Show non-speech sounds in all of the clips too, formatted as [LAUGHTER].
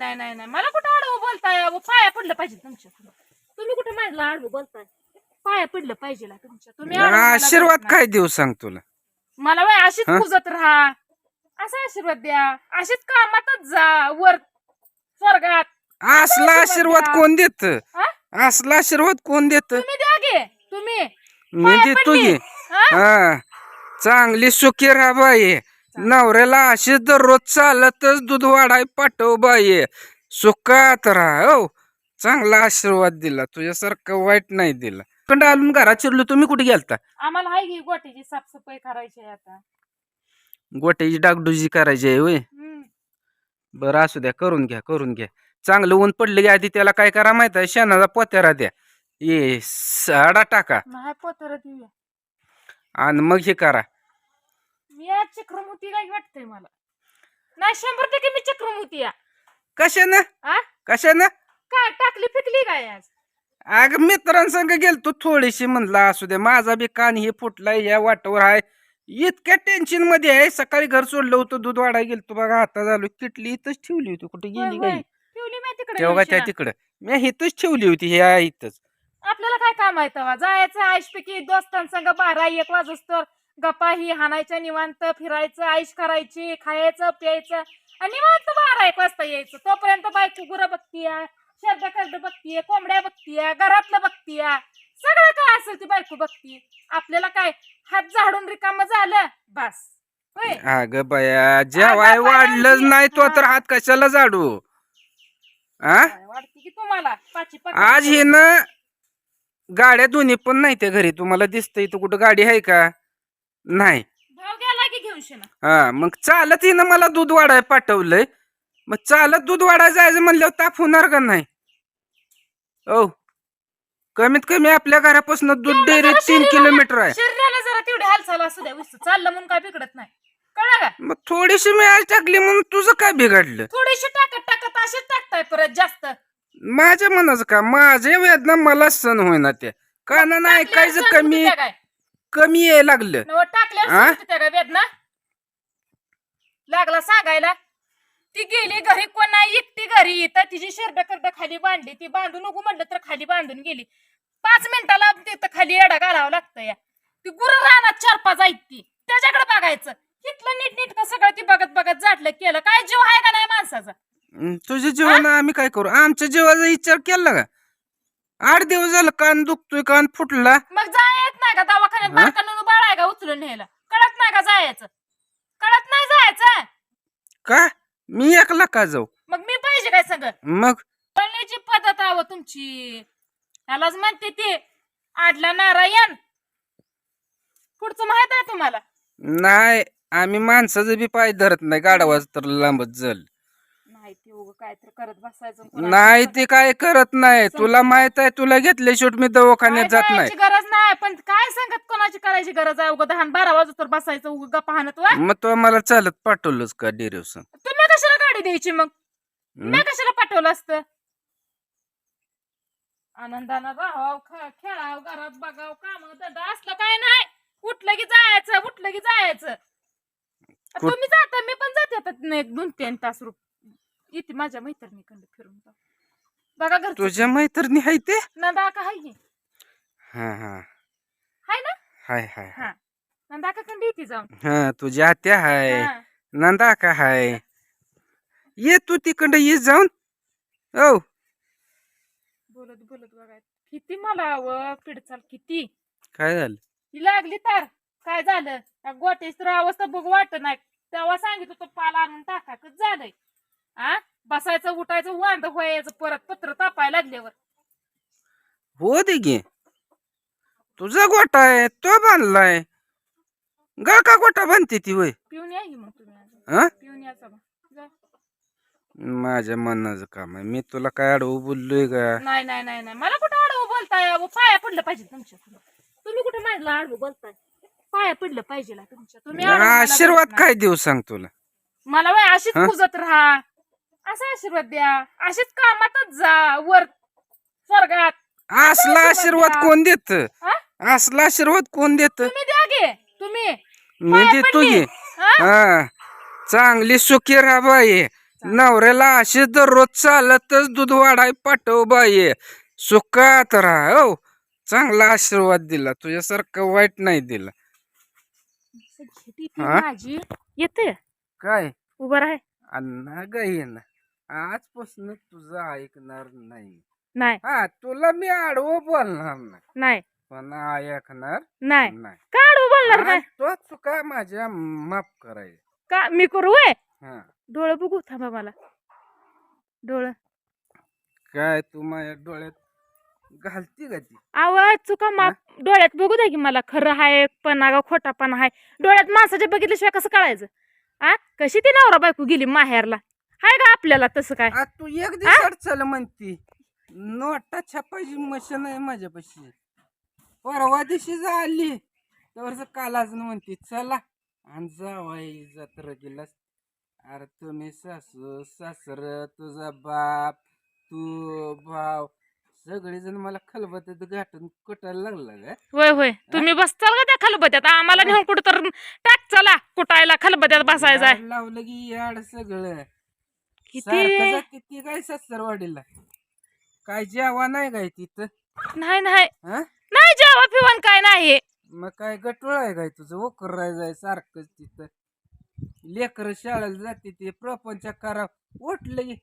नाही नाही नाही. मला कुठं आडवं बोलताय? अहो, पाया पडलं पाहिजे तुमच्या तुम्ही कुठे म्हणलं आडवं बोलताय? पाया पडलं पाहिजे ना तुमच्या. तुम्ही आडवं मला आशीर्वाद बोलत नाही. काय देऊ सांग तुला? मला वय अशीच हं? पुजत राहा. असा आशीर्वाद द्या. अशीच कामातच जा. वर स्वर्गात. असला आशीर्वाद द्या. कोण देत? हा? असला आशीर्वाद कोण देत? तुम्ही द्या गे. तुम्ही. मी पाया देतो पडली. की हा? हा. चांगली सुखी राहा बाई. नवऱ्याला अशीच दररोज चालतच दूध वाढाय पाठव बाई. सुखात राहा हो. चांगला आशीर्वाद दिला तुझ्यासारखं वाईट नाही दिला. पण आलून घरात शिरलो तुम्ही कुठे गेलता? आम्हाला आहे की गोट्याची साफसफाई करायची आहे आता. गोट्याची डागडुजी करायची आहे होय? हम्म. बरं असू द्या करून घ्या करून घ्या. चांगलं ऊन पडलं की आधी त्याला काय करा माहीत आहे? शेणाचा पोत्यारा द्या. ये साडा टाका. नाही पोतर देऊया. आणि मग हे करा. मी आज चक्रमुती काय वाटतंय मला. नाही शंभर टक्के मी चक्रमुती आहे. कशानं? आ? कशानं? काय टाकली फिकली काय आज? अग मित्रांसंग गेलतो थोडीशी म्हणला असू दे माझा बी कान हे फुटलाय या वाटावर आहे इतक्या टेन्शनमध्ये आहे सकाळी घर सोडलं होतं दूध वाढाय गेलतो बघा आता झालो किटली इथंच ठेवली होती कुठे होय, गेली होय. काही ठेवली मी तिकडे तेव्हा त्या तिकडं? मी इथंच ठेवली होती ह्या इथंच. आपल्याला काय काम आहे तेव्हा? जायचं आईशपैकी दोस्तांसंग बारा एक वाजोस्तर गप्पा ही हाणायच्या निवांत फिरायचं आईश करायची खायचं प्यायचं आणि निवांत बारा एक वाजता यायचं. तोपर्यंत बायको गुरं बघतीय शेरडा करड बघतीय कोंबड्या बघतीय घरातलं बघतीय. सगळं काय असेल ती बायको बघतीय आपल्याला काय हात झाडून रिकाम झालं? बस. होय? अग बया जेवाय वाढलंच नाही तो तर. हात कशाला जाडू आ? काय वाटते की तुम्हाला? पाची आज हे ना गाड्या दोन्ही पण नाही त्या घरी. तुम्हाला दिसतंय इथं कुठं गाडी आहे का? नाही. भाव गेला की घेऊन शेणा हा मग चालत हिनं मला दूध वाढाय पाठवलंय. मग चालत दूध वाढाय जायचं म्हणल्यावर ताप होणार का नाही? ओ कमीत कमी आपल्या घरापासून दूध डेअरी तीन किलोमीटर आहे. शरीराला जरा तेवढी हालचाल असू द्या उस्त चाललं म्हणून काय बिघडत नाही. कळलं का? मग थोडीशी मी आज टाकली म्हणून तुझं काय बिघडलं? थोडीशी टाकत टाकत अशीच टाकताय परत जास्त. माझ्या मनाचं का? माझ्या वेदना मला सण होईना त्या. कानानं ऐकायचं टाकल्यावर कमी. काय? कमी यायला लागलं. नवं आ? काय वेदना. लागला सांगायला. ती गेली घरी कोण नाही एकटी घरी. तर तिची शेरड करड खाली बांधली. ती बांधून नको म्हणलं तर खाली बांधून गेली. पाच मिनिटाला तिथं खाली येडा घालावं लागतं या. ती गुरु रानात चार पाच आहेत ती. त्याच्याकडे बघायचं. इथलं नीट नीट सगळं ती बघत बघत जाटलं केलं. काय जीव आहे का नाही माणसाचा? हं, तुझ्या जीवन आम्ही काय करू? आमच्या जीवाचा विचार केला का? आठ दिवस झालं कान दुखतोय कान फुटला. मग जाय येत नाही का? दवाखान्यात हा? बारकानं बाळ आहे का उचलून न्यायला? कळत नाही का जायचं? कळत नाही जायचं? का? मी एकला का जाऊ? मग मी पाहिजे काय सगळं? मग? बोलण्याची पद्धत हवं तुमची. ह्यालाच म्हणते ते आडला नारायण. पुढचं माहीत आहे तुम्हाला? नाही आम्ही माणसाचं बी पाय धरत नाही गाडवाच तर लांबच जल. नाही ते उगं काय तर करत बसायचं नाही ते काय करत नाही. तुला माहीत आहे तुला घेतले शेवट मी दवाखान्यात काय जात नाही. करायची गरज नाही पण काय सांगत कोणाची करायची गरज आहे? उगं दहा बारा वाजता तर बसायचं उगं गप्पा हाणत वा. मग तो मला चालत पाठवलंच का डेरेव संग तुम्ही कशाला गाडी द्यायची मग? मी कशाला पाठवलं असतं? आनंदानं राहावं ख- खेळावं घरात बघावं काम धंदा असलं काय नाही. उठलं की जायचं उठलं की जायचं. कुठ- तुम्ही जाता मी पण जाते आता एक दोन तीन तास रुप येते माझ्या मैत्रिणीकडे फिरून जाऊ. बघा घर तुझ्या मैत्रिणी हाय ते? नंदा का हाय की? हा हा. हाय ना? हाय हाय हा. नंदा का कंडी येते जाऊन. हा तुझ्या आत्या हाय. हा. नंदा का हाय. ये तू तिकडं ये जाऊन. ओ बोलत बोलत बघा. किती मला व पिडचाल किती. काय झालं? ही लागली तर. काय झालं? गोट्याची तर अवस्था बघ वाटत नाही. तेव्हा सांगितलं तो पाला आणून टाका. झालंय? आ? बसायचं उठायचं वांद व्हायचं परत पत्र तापायला लागल्यावर. हो दे गे तुझा गोटा आहे तो बांधलाय. गा का गोटा बांधते ती वय? पिऊन या की मग तुम्ही आज. हा पिऊन याचा मग जा. माझ्या मनाचं काम आहे. मी तुला काय अडवू बोललोय का? नाही नाही नाही नाही. मला कुठं आडवं बोलताय? अहो, पाया पडलं पाहिजे तुमच्या तुम्ही कुठे माझ्या आडवं बोलताय? पाया पडलं पाहिजे तुमच्या. तुम्ही आडवं मला आशीर्वाद बोलत नाही. काय देऊ सांग तुला? मला वय अशीच हा? पुजत राहा. असा आशीर्वाद द्या. अशीच कामातच जा वर स्वर्गात. असला आशीर्वाद कोण देत? हा? असला आशीर्वाद कोण देत? तुम्ही द्या गे तुम्ही. मी पाया देतो पडली. गे. हा? हा. चांगली सुखी राहा बाई. नवऱ्याला असे दररोज चालतच दूध वाढाय पाठव बाई. सुखात राहा हो. चांगला आशीर्वाद दिला तुझ्यासारखं वाईट नाही दिला. घेती ती हा? माझी. येते काय? उभं राह. अण्णा गाई ना. आजपासून तुझं ऐकणार नाही. नाही. हा तुला मी आडवं बोलणार नाही. नाही. पण ऐकणार नाही. नाही. काढू बोलणार नाही? तो चुका माझ्या माफ करायच्या का मी करू वय हा. डोळं बघू थांबा मला. डोळं. काय तू माझ्या डोळ्यात घालती का ती? आवाज चुका माप डोळ्यात बघू द्या की मला खरं आहे पणा का खोटा पण आहे डोळ्यात माणसाच्या बघितल्याशिवाय कसं कळायचं? आ? कशी ती नवरा बायको गेली माहेरला? हाय का आपल्याला तसं काय? आ, तू एक दिवसात चल म्हणती. नोटा छापायची मशीन आहे माझ्यापाशी. परवा दिवशी झाली. तर काल अजून म्हणते चला. आणि जावाई जत्रा गेलास. अरे तुम्ही सासू सासर तुझा बाप तू भाव सगळेजण मला खलबत्यात गाठून कुटायला लागला का होय होय. तुम्ही बसताल का त्या खलबत्यात. आम्हाला नेऊन कुठं तर टाक चला. कुटायला खलबत्यात बसायचं लावलं की याड सगळं. किती सारखं जाते ती काय सासरवाडीला काय जेवा नाही काय तिथं? नाही नाही. हा? नाही जेव्हा पिवण काय नाही. मग काय गटोळ आहे काय तुझं? ओकर राहायचंय सारखंच तिथं. लेकर शाळेला जाते ते प्रपंच करा. उठलं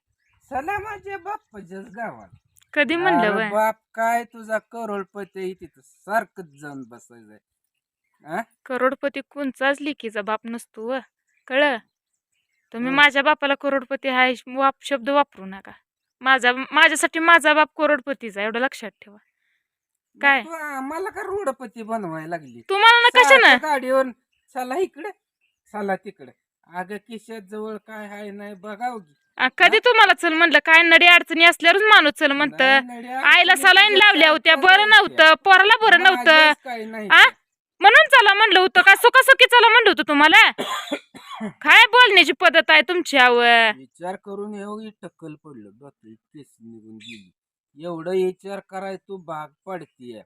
चला माझ्या बाप्पाच्याच गावात कधी म्हणलं अरे वय? बाप काय तुझा करोडपती आहे तिथं? सारखंच जाऊन बसायचंय. हा करोडपती कोणचाच लिकीचा बाप नसतो व? कळ तुम्ही. माझ्या बापाला करोडपती हा वाप शब्द वापरू नका माझा माझ्यासाठी माझा बाप करोडपतीचा एवढं लक्षात ठेवा काय? आम्हाला का रोडपती बनवायला लागली तुम्हाला ना कशानं सारखं गाडीवर चला इकडे चला तिकडे अगं किशात जवळ काय आहे नाही बघाव. आ, कधी तुम्हाला चल म्हणलं काय नडी अडचणी असल्यावरच माणूस चल म्हणत आईला सलाईन लावल्या होत्या बरं नव्हतं पोराला. बरं नव्हतं? म्हणून चला म्हणलं होतं का सुखासुखी चला म्हणलं होतं तुम्हाला [COUGHS] [LAUGHS] काय बोलण्याची पद्धत आहे तुमची आव विचार करून एवढी टक्कल पडलं डोक्यात केस निघून गेली. एवढं विचार कराय तू भाग पडतीय.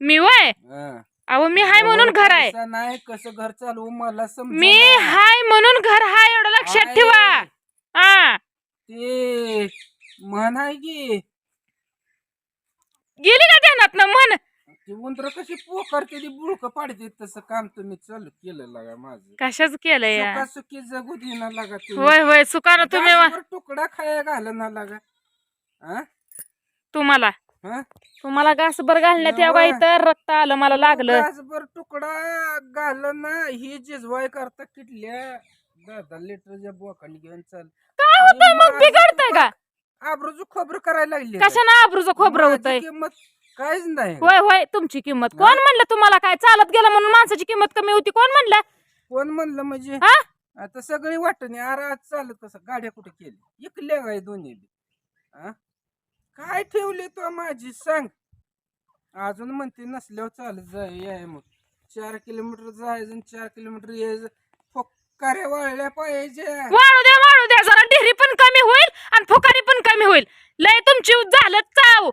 मी वय हं. अहो मी हाय म्हणून घर आहे. पैसा नाही कसं घर चालवू मला समज मी हाय म्हणून घर हाय एवढं लक्षात ठेवा. हा. ते म्हण आहे की. गेली का ध्यानात ना मन ती उंदर कशी पोकारते ती बुळक पाडते तसं काम तुम्ही चालू केलं लागा माझं कशाच केलंय या? सुखी जगू देणार लागा तुम्ही. होय होय सुकानं तुम्ही वा- तुकडा खाया घाल ना लागा हा? तुम्हाला हा? तुम्हाला घासभर घालण्यात यावं नवा. इथं रक्त आलं मला लागलं गासभर तुकडा घाल ना ही जिजवाय करता किटल्या दहा लिटरच्या बोकाने घेऊन चाल काय होतंय मग बिघडतंय का आबरूच खोबरं करायला लागली का? कशानं आबरूचं खोबरं माझी होतंय किंमत काहीच नाही. होय होय तुमची किंमत. कोण म्हणलं तुम्हाला काय चालत गेलं म्हणून माणसाची किंमत कमी होती? कोण म्हणलं? कोण म्हणलं म्हणजे? हा? आता सगळी वाटणी अरे आज चालत कसं? गाड्या कुठे केली? इकल्या काय दोन्ही? बी हा? काय ठेवले तो माझी? सांग. अजून म्हणते नसल्यावर चालत जाय याय मग. चार किलोमीटर जायचं आणि चार किलोमीटर यायचं फक्काऱ्या वाळल्या पाहिजे. वाळू द्या वाळू द्या जरा डेहरी पण कमी होईल आणि फुकारी पण कमी होईल. लय तुमची झालं चाव.